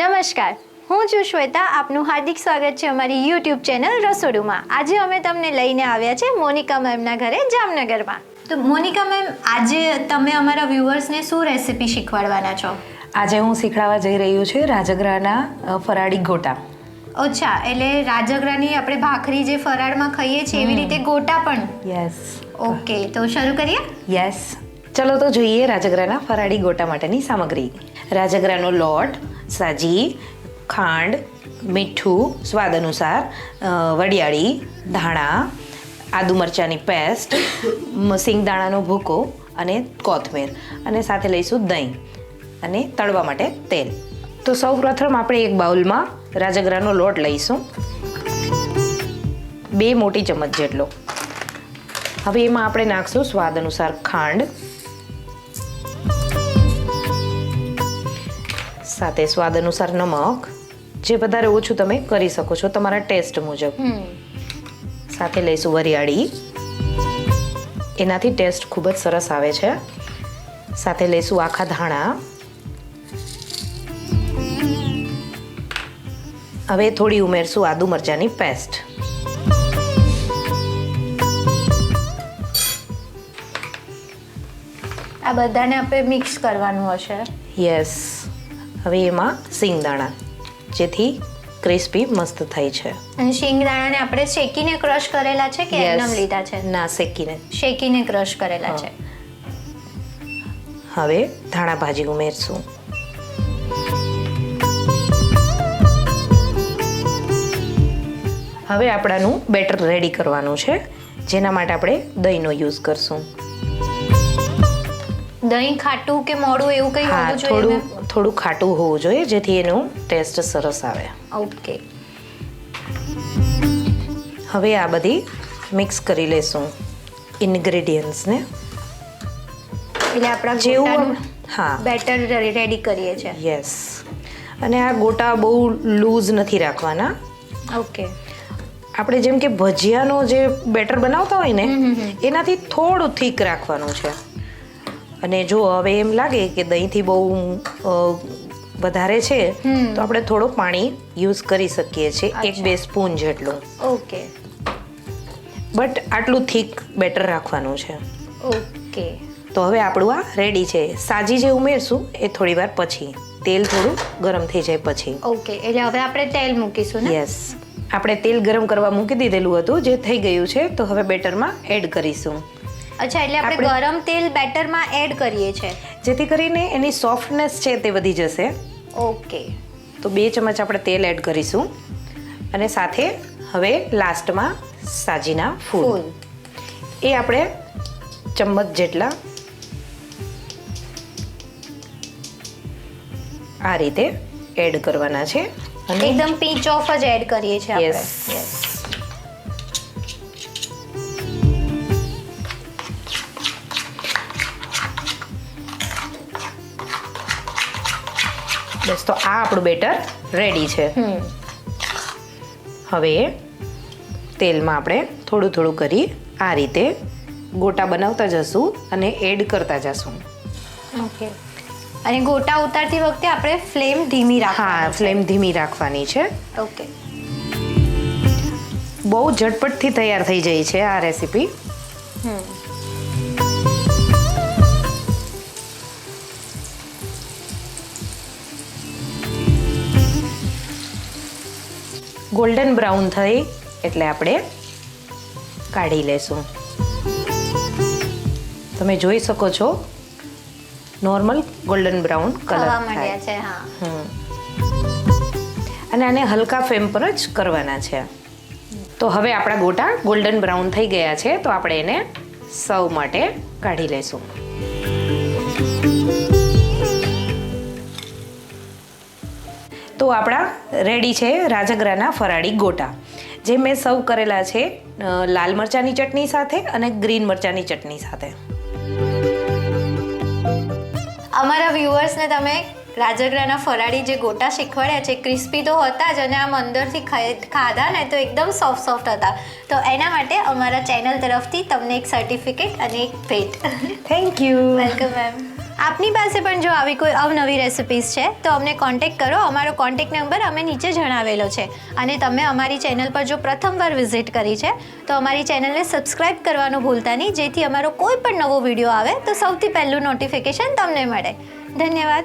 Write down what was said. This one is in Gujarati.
નમસ્કાર. હું છું શ્વેતા. આપનું હાર્દિક સ્વાગત છે અમારી યુટ્યુબ ચેનલ રસોડુમાં. આજે અમે તમને લઈને આવ્યા છે મોનિકા મેમના ઘરે જામનગરમાં. તો મોનિકા મેમ આજે તમે અમારા વ્યુઅર્સને શું રેસિપી શીખવાડવાના છો? આજે હું શીખવાડવા જઈ રહ્યું છું રાજગરાના ફરાળી ગોટા. અચ્છા એટલે રાજગરાની આપણે ભાખરી જે ફરાળમાં ખાઈએ છીએ એવી રીતે ગોટા પણ? યસ ઓકે તો શરૂ કરીએ? યસ ચલો તો જોઈએ રાજગરાના ફરાળી ગોટા માટેની સામગ્રી. રાજગરાનો લોટ સાજી, ખાંડ, મીઠું, સ્વાદ અનુસાર વડિયાળી, ધાણા, આદુ મરચાંની પેસ્ટ સિંગદાણાનો ભૂકો અને કોથમીર. અને સાથે લઈશું દહીં અને તળવા માટે તેલ. તો સૌ પ્રથમ આપણે એક બાઉલમાં રાજગરાનો લોટ લઈશું. બે મોટી ચમચ જેટલો. હવે એમાં આપણે નાખશું સ્વાદ અનુસાર ખાંડ. સાથે સ્વાદ અનુસાર નમક જે વધારે ઓછું તમે કરી શકો છો તમારા ટેસ્ટ મુજબ. સાથે લઈશું વરિયાળી. એનાથી ટેસ્ટ ખૂબ જ સરસ આવે છે. સાથે લઈશું આખા ધાણા. હવે થોડી ઉમેરશું આદુ મરચાંની પેસ્ટ. આ બધાને આપણે મિક્સ કરવાનું હશે? યસ. હવે એમાં સિંગદાણા જેથી ક્રિસ્પી મસ્ત થઈ છે. અને શિંગદાણાને આપણે શેકીને ક્રશ કરેલા છે કે. એમનેમ લીધા છે? ના શેકીને. શેકીને ક્રશ કરેલા છે. હવે ધાણા ભાજી ઉમેરશું. હવે આપણાનું બેટર રેડી કરવાનું છે જેના માટે આપણે દહીંનો યુઝ કરશું. દહીં ખાટું કે મોડું એવું કંઈ હોવું જોઈએ થોડું થોડું ખાટું હોવું જોઈએ જેથી એનું ટેસ્ટ સરસ આવે. ઓકે. હવે આ બધી મિક્સ કરી લેશું ઇન્ગ્રેડિયન્ટ્સને. એટલે આપણા જેવું હા. બેટર રેડી કરીએ છીએ યસ અને આ ગોટા બહુ લૂઝ નથી રાખવાના. ઓકે. આપણે જેમ કે ભજીયાનો જે બેટર બનાવતા હોય ને એનાથી થોડું થીક રાખવાનું છે. અને જો હવે એમ લાગે કે દહીંથી બહુ વધારે છે તો આપણે થોડું પાણી યુઝ કરી શકીએ છીએ એક બે સ્પૂન જેટલું. ઓકે. બટ આટલું થીક બેટર રાખવાનું છે. ઓકે. તો હવે આપણું આ રેડી છે. સાજી જે ઉમેરશું એ થોડી વાર પછી. તેલ થોડું ગરમ થઈ જાય પછી. ઓકે એટલે હવે આપણે તેલ મૂકીશું ને? યસ આપણે તેલ ગરમ કરવા મૂકી દીધેલું હતું જે થઈ ગયું છે તો હવે બેટરમાં એડ કરીશું. અચ્છા એટલે આપણે ગરમ તેલ બેટરમાં એડ કરીએ છીએ જેથી કરીને એની સોફ્ટનેસ છે તે વધી જશે. ઓકે. તો બે ચમચ આપણે તેલ એડ કરીશું. અને સાથે હવે લાસ્ટમાં સાજીના ફૂલ. એ આપણે ચમચ જેટલા આ રીતે એડ કરવાના છે. એકદમ પીચ ઓફ જ એડ કરીએ છીએ આપણે. બસ તો આ આપણું બેટર રેડી છે. હવે તેલમાં આપણે થોડું થોડું કરી આ રીતે ગોટા બનાવતા જશું અને એડ કરતા જશું. ઓકે અને ગોટા ઉતારતી વખતે આપણે ફ્લેમ ધીમી હા ફ્લેમ ધીમી રાખવાની છે. ઓકે બહુ ઝટપટથી તૈયાર થઈ જાય છે આ રેસીપી હમ. ગોલ્ડન બ્રાઉન થઈ એટલે આપણે કાઢી લેશું. તમે જોઈ શકો છો નોર્મલ ગોલ્ડન બ્રાઉન કલર થાય. છે હા. અને આને હલકા ફ્લેમ પર જ કરવાના છે. તો હવે આપણા ગોટા ગોલ્ડન બ્રાઉન થઈ ગયા છે તો આપણે એને સર્વ માટે કાઢી લેશું. તો આપણા રેડી છે રાજગરાના ફરાળી ગોટા જે મેં સર્વ કરેલા છે લાલ મરચાંની ચટણી સાથે અને ગ્રીન મરચાંની ચટણી સાથે. અમારા વ્યુઅર્સને તમે રાજગરાના ફરાળી જે ગોટા શીખવાડ્યા છે ક્રિસ્પી તો હતા જ અને આમ અંદરથી ખાધા ને તો એકદમ સોફ્ટ સોફ્ટ હતા. તો એના માટે અમારા ચેનલ તરફથી તમને એક સર્ટિફિકેટ અને એક ભેટ. થેન્ક યુ વેલકમ મેમ આપની પાસે પણ જો આવી કોઈ અવનવી રેસિપીઝ છે, તો અમને કોન્ટેક્ટ કરો. અમારો કોન્ટેક્ટ નંબર અમે નીચે જણાવેલો છે. અને તમે અમારી ચેનલ પર જો પ્રથમવાર વિઝિટ કરી છે, તો અમારી ચેનલને સબસ્ક્રાઇબ કરવાનું ભૂલતા નહીં. જેથી અમારો કોઈ પણ નવો વીડિયો આવે, તો સૌથી પહેલું નોટિફિકેશન તમને મળે. ધન્યવાદ.